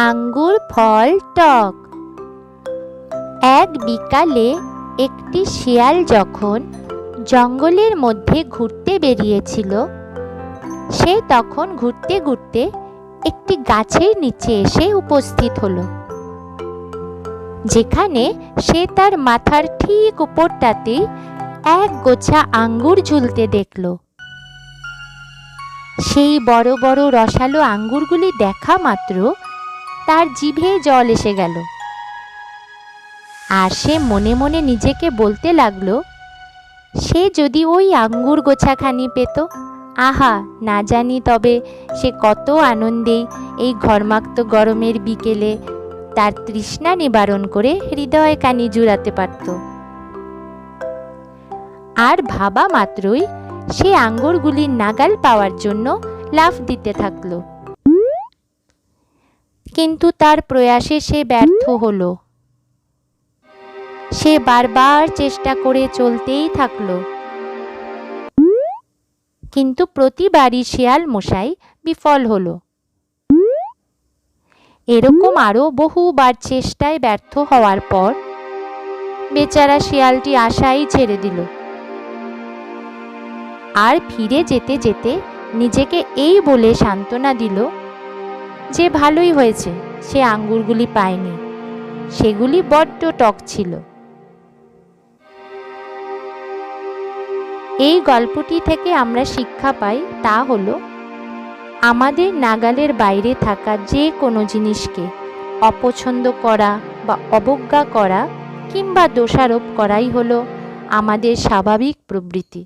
আঙ্গুর ফল টক। এক বিকালে একটি শিয়াল যখন জঙ্গলের মধ্যে ঘুরতে বেরিয়েছিল, সে তখন ঘুরতে ঘুরতে একটি গাছের নিচে এসে উপস্থিত হলো, যেখানে সে তার মাথার ঠিক উপরটাতে এক গোছা আঙ্গুর ঝুলতে দেখল। সেই বড় বড় রসালো আঙ্গুরগুলি দেখা মাত্র তার জিভে জল এসে গেল। আর সে মনে মনে নিজেকে বলতে লাগল, সে যদি ওই আঙ্গুর গোছাখানি পেত, আহা, না জানি তবে সে কত আনন্দেই এই ঘর্মাক্ত গরমের বিকেলে তার তৃষ্ণা নিবারণ করে হৃদয় কানি জুড়াতে পারত। আর ভাবা মাত্রই সে আঙ্গুরগুলির নাগাল পাওয়ার জন্য লাফ দিতে থাকল। কিন্তু তার প্রয়াসে সে ব্যর্থ হলো। সে বারবার চেষ্টা করে চলতেই থাকল। কিন্তু প্রতিবারই শিয়াল মশাই বিফল হলো। এরকম আরও বহুবার চেষ্টায় ব্যর্থ হওয়ার পর বেচারা শিয়ালটি আশাই ছেড়ে দিল। আর ফিরে যেতে যেতে নিজেকে এই বলে সান্ত্বনা দিল যে ভালোই হয়েছে, সে আঙ্গুরগুলি পায়নি। সেগুলি বড্ড টক ছিল। এই গল্পটি থেকে আমরা শিক্ষা পাই তা হলো, আমাদের নাগালের বাইরে থাকা যে কোনো জিনিসকে অপছন্দ করা বা অবজ্ঞা করা কিংবা দোষারোপ করাই হলো আমাদের স্বাভাবিক প্রবৃত্তি।